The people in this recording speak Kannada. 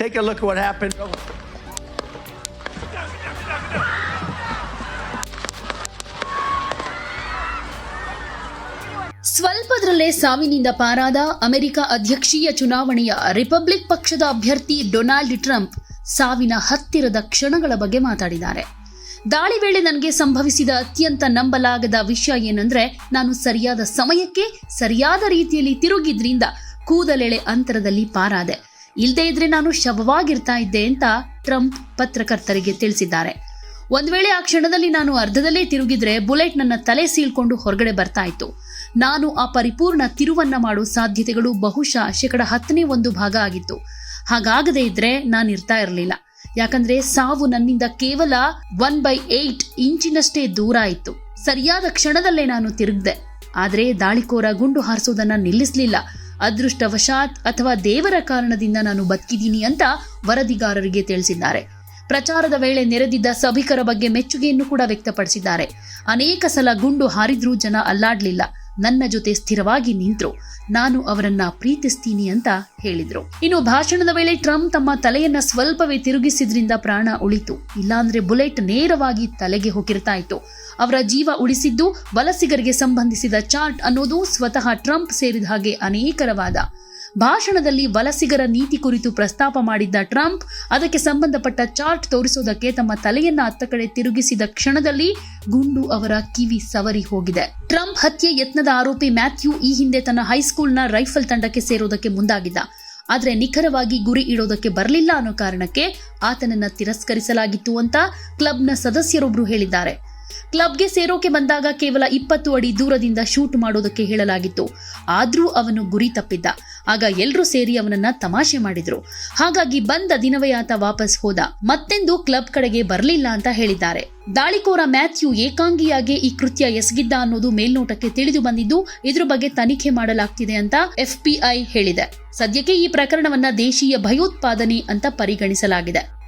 Take a look at what happened. ಸ್ವಲ್ಪದರಲ್ಲೇ ಸಾವಿನಿಂದ ಪಾರಾದ ಅಮೆರಿಕ ಅಧ್ಯಕ್ಷೀಯ ಚುನಾವಣೆಯ ರಿಪಬ್ಲಿಕ್ ಪಕ್ಷದ ಅಭ್ಯರ್ಥಿ ಡೊನಾಲ್ಡ್ ಟ್ರಂಪ್ ಸಾವಿನ ಹತ್ತಿರದ ಕ್ಷಣಗಳ ಬಗ್ಗೆ ಮಾತಾಡಿದ್ದಾರೆ ದಾಳಿ ವೇಳೆ ನನಗೆ ಸಂಭವಿಸಿದ ಅತ್ಯಂತ ನಂಬಲಾಗದ ವಿಷಯ ಏನಂದ್ರೆ, ನಾನು ಸರಿಯಾದ ಸಮಯಕ್ಕೆ ಸರಿಯಾದ ರೀತಿಯಲ್ಲಿ ತಿರುಗಿದ್ರಿಂದ ಕೂದಲೆಳೆ ಅಂತರದಲ್ಲಿ ಪಾರಾದೆ ಇಲ್ಲದೇ ಇದ್ರೆ ನಾನು ಶವವಾಗಿರ್ತಾ ಇದ್ದೆ ಅಂತ ಟ್ರಂಪ್ ಪತ್ರಕರ್ತರಿಗೆ ತಿಳಿಸಿದ್ದಾರೆ. ಒಂದು ವೇಳೆ ಆ ಕ್ಷಣದಲ್ಲಿ ನಾನು ಅರ್ಧದಲ್ಲೇ ತಿರುಗಿದ್ರೆ ಬುಲೆಟ್ ನನ್ನ ತಲೆ ಸೀಳ್ಕೊಂಡು ಹೊರಗಡೆ ಬರ್ತಾ ಇತ್ತು. ನಾನು ಆ ಪರಿಪೂರ್ಣ ತಿರುವನ್ನ ಮಾಡೋ ಸಾಧ್ಯತೆಗಳು ಬಹುಶಃ ಶೇಕಡ ಹತ್ತನೇ ಒಂದು ಭಾಗ ಆಗಿತ್ತು. ಹಾಗಾಗದೆ ಇದ್ರೆ ನಾನು ಇರ್ತಾ ಇರಲಿಲ್ಲ. ಯಾಕಂದ್ರೆ ಸಾವು ನನ್ನಿಂದ ಕೇವಲ ಒನ್ ಬೈ ಏಟ್ ಇಂಚಿನಷ್ಟೇ ದೂರ ಇತ್ತು. ಸರಿಯಾದ ಕ್ಷಣದಲ್ಲೇ ನಾನು ತಿರುಗ್ದೆ. ಆದರೆ ದಾಳಿಕೋರ ಗುಂಡು ಹಾರಿಸೋದನ್ನ ನಿಲ್ಲಿಸಲಿಲ್ಲ. ಅದೃಷ್ಟವಶಾತ್ ಅಥವಾ ದೇವರ ಕಾರಣದಿಂದ ನಾನು ಬದುಕಿದ್ದೀನಿ ಅಂತ ವರದಿಗಾರರಿಗೆ ತಿಳಿಸಿದ್ದಾರೆ. ಪ್ರಚಾರದ ವೇಳೆ ನೆರೆದಿದ್ದ ಸಭಿಕರ ಬಗ್ಗೆ ಮೆಚ್ಚುಗೆಯನ್ನು ಕೂಡ ವ್ಯಕ್ತಪಡಿಸಿದ್ದಾರೆ. ಅನೇಕ ಸಲ ಗುಂಡು ಹಾರಿದ್ರೂ ಜನ ಅಲ್ಲಾಡ್ಲಿಲ್ಲ. ನನ್ನ ಜೊತೆ ಸ್ಥಿರವಾಗಿ ನಿಂತರು. ನಾನು ಅವರನ್ನ ಪ್ರೀತಿಸ್ತೀನಿ ಅಂತ ಹೇಳಿದ್ರು. ಇನ್ನು ಭಾಷಣದ ವೇಳೆ ಟ್ರಂಪ್ ತಮ್ಮ ತಲೆಯನ್ನ ಸ್ವಲ್ಪವೇ ತಿರುಗಿಸಿದ್ರಿಂದ ಪ್ರಾಣ ಉಳಿತು. ಇಲ್ಲಾಂದ್ರೆ ಬುಲೆಟ್ ನೇರವಾಗಿ ತಲೆಗೆ ಹೋಗಿರ್ತಾ ಇತ್ತು ಅವರ ಜೀವ ಉಳಿಸಿದ್ದು ವಲಸಿಗರಿಗೆ ಸಂಬಂಧಿಸಿದ ಚಾರ್ಟ್ ಅನ್ನೋದು ಸ್ವತಃ ಟ್ರಂಪ್ ಸೇರಿದ ಹಾಗೆ ಅನೇಕರವಾದ ಭಾಷಣದಲ್ಲಿ ವಲಸಿಗರ ನೀತಿ ಕುರಿತು ಪ್ರಸ್ತಾಪ ಮಾಡಿದ್ದ ಟ್ರಂಪ್, ಅದಕ್ಕೆ ಸಂಬಂಧಪಟ್ಟ ಚಾರ್ಟ್ ತೋರಿಸುವುದಕ್ಕೆ ತಮ್ಮ ತಲೆಯನ್ನ ಅತ್ತ ಕಡೆ ತಿರುಗಿಸಿದ ಕ್ಷಣದಲ್ಲಿ ಗುಂಡು ಅವರ ಕಿವಿ ಸವರಿ ಹೋಗಿದೆ. ಟ್ರಂಪ್ ಹತ್ಯೆ ಯತ್ನದ ಆರೋಪಿ ಮ್ಯಾಥ್ಯೂ ಈ ಹಿಂದೆ ತನ್ನ ಹೈಸ್ಕೂಲ್ನ ರೈಫಲ್ ತಂಡಕ್ಕೆ ಸೇರೋದಕ್ಕೆ ಮುಂದಾಗಿದ್ದ. ಆದರೆ ನಿಖರವಾಗಿ ಗುರಿ ಇಡೋದಕ್ಕೆ ಬರಲಿಲ್ಲ ಅನ್ನೋ ಕಾರಣಕ್ಕೆ ಆತನನ್ನ ತಿರಸ್ಕರಿಸಲಾಗಿತ್ತು ಅಂತ ಕ್ಲಬ್ನ ಸದಸ್ಯರೊಬ್ಬರು ಹೇಳಿದ್ದಾರೆ. ಕ್ಲಬ್ಗೆ ಸೇರೋಕೆ ಬಂದಾಗ ಕೇವಲ ಇಪ್ಪತ್ತು ಅಡಿ ದೂರದಿಂದ ಶೂಟ್ ಮಾಡೋದಕ್ಕೆ ಹೇಳಲಾಗಿತ್ತು. ಆದ್ರೂ ಅವನು ಗುರಿ ತಪ್ಪಿದ್ದ. ಆಗ ಎಲ್ಲರೂ ಸೇರಿ ಅವನನ್ನ ತಮಾಷೆ ಮಾಡಿದ್ರು. ಹಾಗಾಗಿ ಬಂದ ದಿನವೇ ಆತ ವಾಪಸ್ ಹೋದ. ಮತ್ತೆಂದು ಕ್ಲಬ್ ಕಡೆಗೆ ಬರಲಿಲ್ಲ ಅಂತ ಹೇಳಿದ್ದಾರೆ. ದಾಳಿಕೋರ ಮ್ಯಾಥ್ಯೂ ಏಕಾಂಗಿಯಾಗಿ ಈ ಕೃತ್ಯ ಎಸಗಿದ್ದ ಅನ್ನೋದು ಮೇಲ್ನೋಟಕ್ಕೆ ತಿಳಿದು ಬಂದಿದ್ದು, ಇದ್ರ ಬಗ್ಗೆ ತನಿಖೆ ಮಾಡಲಾಗ್ತಿದೆ ಅಂತ ಎಫ್ಪಿಐ ಹೇಳಿದೆ. ಸದ್ಯಕ್ಕೆ ಈ ಪ್ರಕರಣವನ್ನ ದೇಶೀಯ ಭಯೋತ್ಪಾದನೆ ಅಂತ ಪರಿಗಣಿಸಲಾಗಿದೆ.